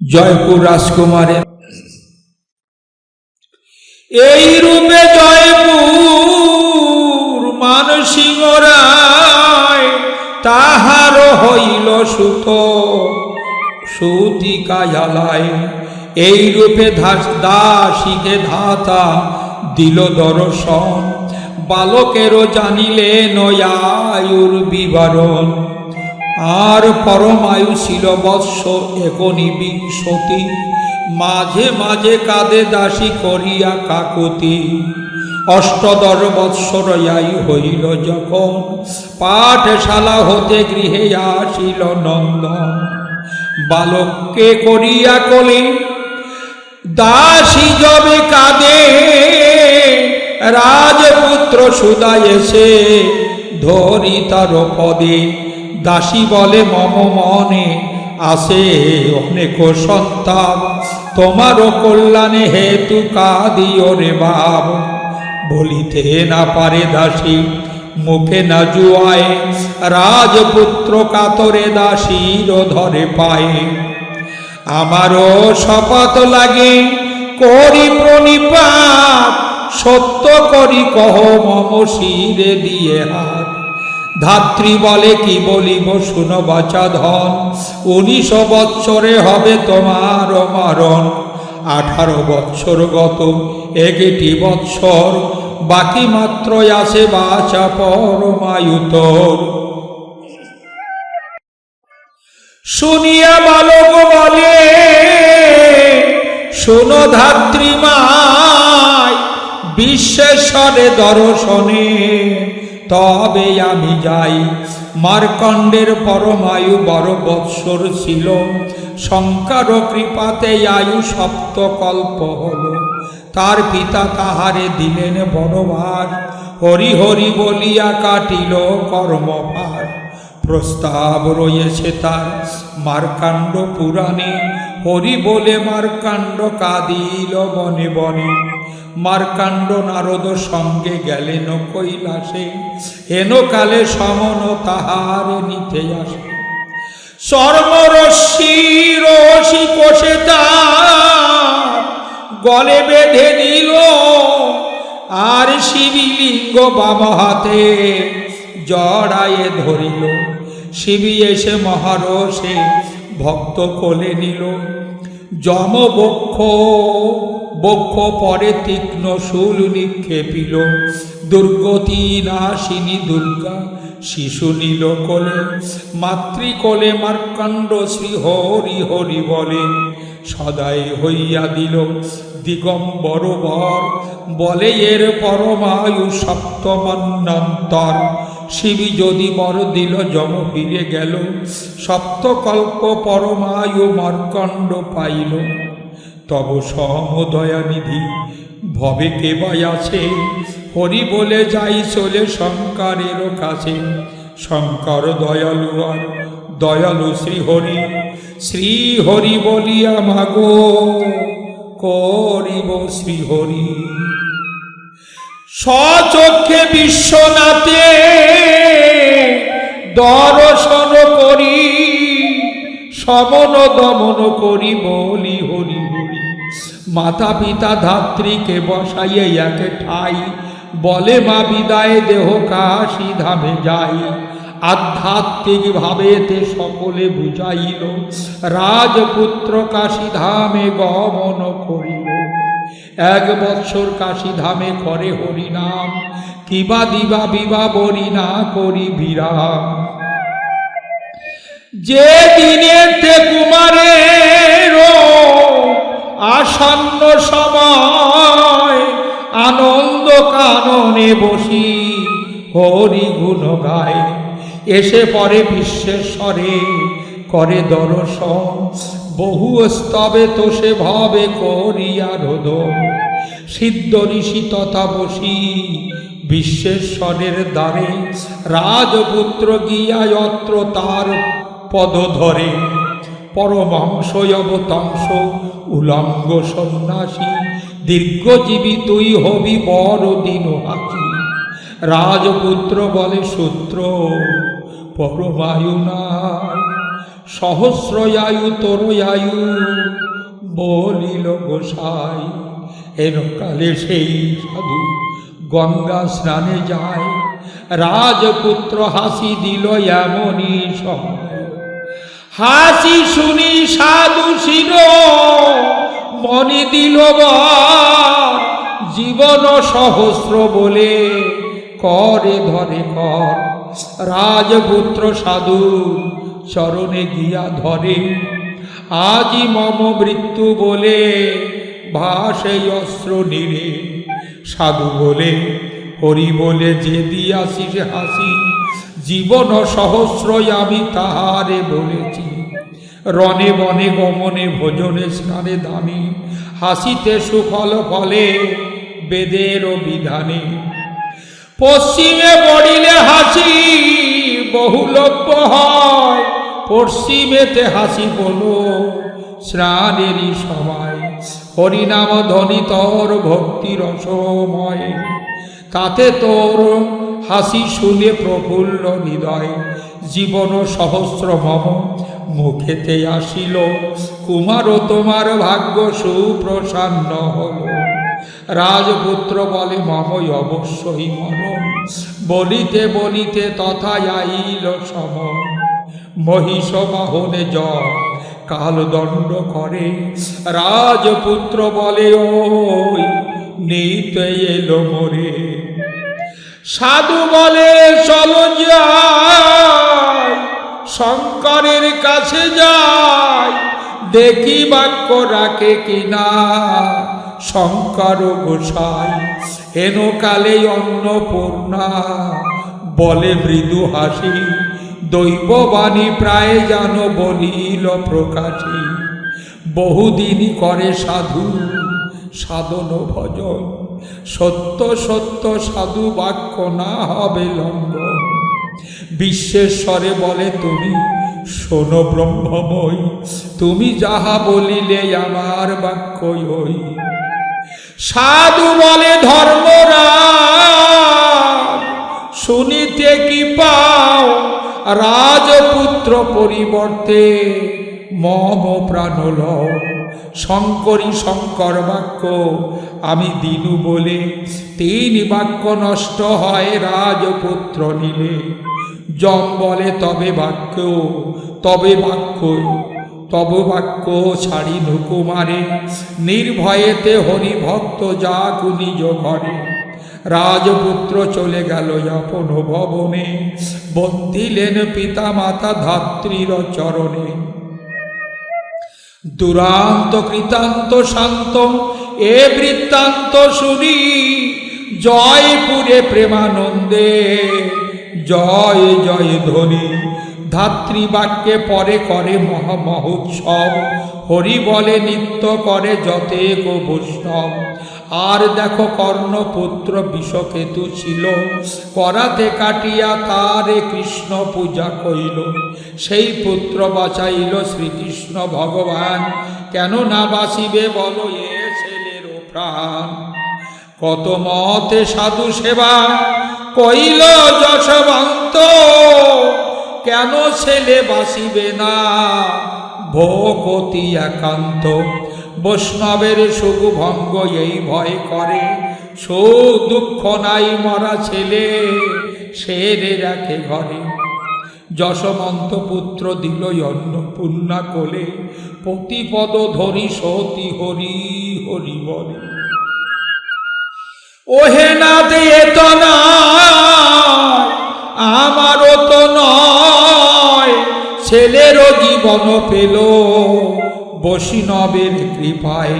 জয়পুর রাজকুমারের এই রূপে জয়পুর মানসিংহ রায় তাহার হইল সুত সুতিকা জ্বালায় এই রূপে দাসীকে ধাতা দিল দর্শন, বালকেরও জানিলে নয়ায়ুর বিবরণ। আর পরমায়ু ছিল বৎস একনি বিংশতি। মাঝে মাঝে কাঁদে দাসী করিয়া কাকুতি। অষ্টদশ বৎসর আয়ু হইল যখন পাঠশালা হতে গৃহে আসিল নন্দন। বালককে করিয়া কলি, দাসী যবে কাঁদে, রাজপুত্র সুদা এসে ধরি তার পদে। দাসী বলে, মম মনে আসে অনেক সন্তান। তোমারও কল্যাণে হেতু কাঁদিও রে বাব বলিতে না পারে দাসী, মুখে না জুয়ায়। রাজপুত্র কাতরে দাসীর ধরে পায়ে। আমারও শপথ লাগে, করি প্রণিপাত। সত্য করি কহ মম শিরে দিয়ে হাত। ধাত্রী বলে কি বলিব? শুনো বাচা ধন। উনিশ বৎসরে হবে তোমার মারণ। আঠারো বৎসর গত, একটি বৎসর। বাকি মাত্র আসে বাচা পরমায়ুতর। শুনিয়া বালক বলে, শোনো ধাত্রীমায় বিশ্বেশ্বরে দর্শনে তবে আমি যাই। মার্কণ্ডের পরমায়ু বড় বৎসর ছিল। শঙ্কার কৃপাতে আয়ু সপ্তকল্প হল। তার পিতা তাহারে দিলেন বনবাস হরি হরি বলিয়া কাটিল কর্মভার। প্রস্তাব রয়েছে তার মার্কাণ্ড পুরাণে। হরি বলে মার্কাণ্ড কাঁদিল বনে বনে মার্কাণ্ড নারদ সঙ্গে গেলেন কৈলাসে। হেন কালে সমন তাহার নিতে আসে। চর্মরশ্মি রশি কোষে গলে বেঁধে নিল। আর শিবিলিঙ্গ বাম হাতে জড়ায়ে ধরিল। শিবি এসে মহারসে ভক্ত কোলে নিল। যম বক্ষ পরে তীক্ষ্ণ শূল নিক্ষেপিল। দুর্গতি নাশিনী দুর্গা, শিশু নীল কোলে মাতৃকোলে মার্কাণ্ড শ্রী হরি হরি বলে। সদাই হইয়া দিল দিগম্বর বর বলে এর পরমায়ু সপ্তমন্নন্তর। শিবি যদি বর দিল যম ফিরে গেল, সপ্তকল্প পরমায়ু মার্কণ্ড পাইল। তব সমদয়ানিধি, ভবে কেবাই আছে। হরি বলে যাই চলে শঙ্করের কাছে। শঙ্কর দয়ালু আর দয়ালু শ্রী হরি শ্রী হরি বলিয়া মাগো, করিব শ্রী হরি সচক্ষে বিশ্বনাথে দর্শন করি, সমন দমন করি বলি হরি। মাতা পিতা ধাত্রীকে বসাইয়ে একে ঠাই। বলে, মা বিদায় দেহ কাশি ধামে যাই। আধ্যাত্মিক ভাবেতে সকলে বুঝাইল, রাজপুত্র কাশী ধামে গমন করিল এক বৎসর কাশী ধামে করে হরিনাম। কিবা দিবা বিবা বরি না করি বিরাম। যে দিনেতে কুমারের আসন্ন সময় আনন্দ কাননে বসি, হরি গুণ গায়। এসে পরে বিশ্বেশ্বরে করে দর্শন। বহু স্তবে তো সে ভাবে করিয়া রোদ। সিদ্ধ ঋষি তথা বসি বিশ্বেশ্বরের দ্বারে। রাজপুত্র গিয়া অত্র তার পদ ধরে। পরমাংস অবতাংশ উলঙ্গ সন্ন্যাসী, দীর্ঘজীবী তুই হবি বড় দিন হাসি। রাজপুত্র বলে সূত্র পরমায়ু নাই সহস্রয়ায়ু তরুয়ায়ু বলিল গোসাই। এরকালে সেই সাধু গঙ্গা স্নানে যায়, রাজপুত্র হাসি দিল এমনই সময়। হাসি শুনি সাধু শির মনি দিল জীবন সহস্র বলে করে ধরে কর। রাজপুত্র সাধু চরণে গিয়া ধরে। আজি মম মৃত্যু বলে ভাসে অস্ত্র নিরে। সাধু বলে, হরি বলে, যে দিয়াছিস হাসি জীবন সহস্রই আমি তাহারে বলেছি। রণে বনে গমনে ভোজনে স্নানে দামি, হাসিতে সুফল ফলে বেদের ও বিধানে। পশ্চিমে পড়িলে হাসি বহুলভ্য হয়, পশ্চিমেতে হাসি বলো স্নানেরই সময়। হরিনাম ধ্বনি তোর ভক্তি রসময়, তাতে তোর হাসি শুনে প্রফুল্ল হৃদয়, জীবন সহস্র মম মুখেতে আসিল, কুমার তোমার ভাগ্য সুপ্রসন্ন হল। রাজপুত্র বলে মমই অবশ্যই মরণ বলিতে বলিতে তথা আইল সম। মহিষ বাহনে জ কালদণ্ড করে। রাজপুত্র বলে, ওই, নিতে এলো মরে। সাধু বলে, চলো যাই। শঙ্করের কাছে যাই। দেখি বাক্য রাখে কিনা। শঙ্কর গোসাই, হেন কালে অন্নপূর্ণা। বলে মৃদু হাসি, দৈববাণী প্রায় যেন বলিল প্রকাশী। বহুদিনই করে সাধু, সাধন ভজন সত্য সত্য সাধু বাক্য না হবে লম্ব। বিশ্বেশ্বরে বলে তুমি, শোনো ব্রহ্মময়, তুমি যাহা বলিলে আমার বাক্যই হই। সাধু বলে ধর্মরাজ, শুনিতে কি পাও? রাজপুত্র পরিবর্তে মম প্রাণ লও শঙ্করী শঙ্কর বাক্য, আমি দিনু বলে, তিন বাক্য নষ্ট হয় রাজপুত্র নিলে। জম বলে, তবে বাক্য তবে বাক্য, তব বাক্য ছাড়ি নুকুমারে। নির্ভয়েতে হরিভক্ত যা নিজ ঘরে। রাজপুত্র চলে গেল আপন ভবনে, বন্দিলেন পিতা মাতা ধাত্রীর চরণে। দুরান্ত কৃতান্ত শান্ত এ বৃত্তান্ত শুনি। জয়পুরে প্রেমানন্দে, জয় জয় ধ্বনি। ধাত্রীবাক্যে পরে করে মহা মহোৎসব হরি বলে নিত্য করে যতে গো বৈষ্ণব আর দেখো কর্ণপুত্র বিষকেতু ছিল। করাতে কাটিয়া তারে কৃষ্ণ পূজা কইল সেই পুত্র বাঁচাইল শ্রীকৃষ্ণ ভগবান। কেন না বাঁচিবে বলো এ ছেলের প্রাণ। কত মতে সাধু সেবা কইল যশবন্ত। কেন ছেলে বাসিবে না? ভকতি একান্ত। বৈষ্ণবের সুখ ভঙ্গ এই ভয় করে। সুখ দুঃখ নাই মরা ছেলে সেরে রাখে ঘরে। যশমন্ত পুত্র দিল অন্নপূর্ণা কোলে, প্রতিপদ ধরি সতী হরি হরি বলে। ওহে না দিয়ে তো আমারও তো নয়, ছেলেরও জীবন পেল। বৈষ্ণবের কৃপায়।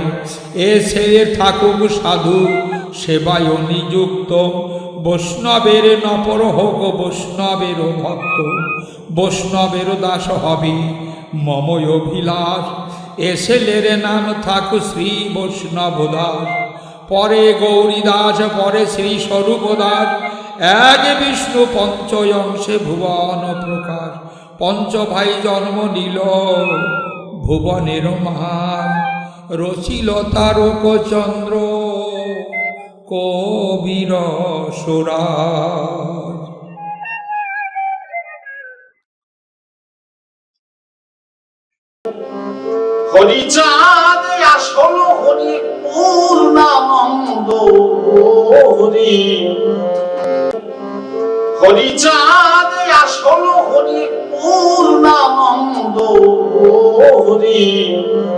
এ ছেলে থাকুক সাধু সেবায় নিযুক্ত। বৈষ্ণবের নপর হোক বৈষ্ণবের ভক্ত। বৈষ্ণবের দাস হবে মময় অভিলাষ। এ ছেলের নাম থাকু শ্রী বৈষ্ণব দাস পরে গৌরীদাস, পরে শ্রী স্বরূপ দাস এক বিষ্ণু পঞ্চয়ংশে ভুবন প্রকাশ। পঞ্চ ভাই জন্ম নিল। ভুবনের মহান রচিল তারক চন্দ্র কবির সুরা হরিচাঁদ আসল হরি পূর্ণানন্দ হরি। হরিচাঁদ আসল হরি পূর্ণানন্দ হরি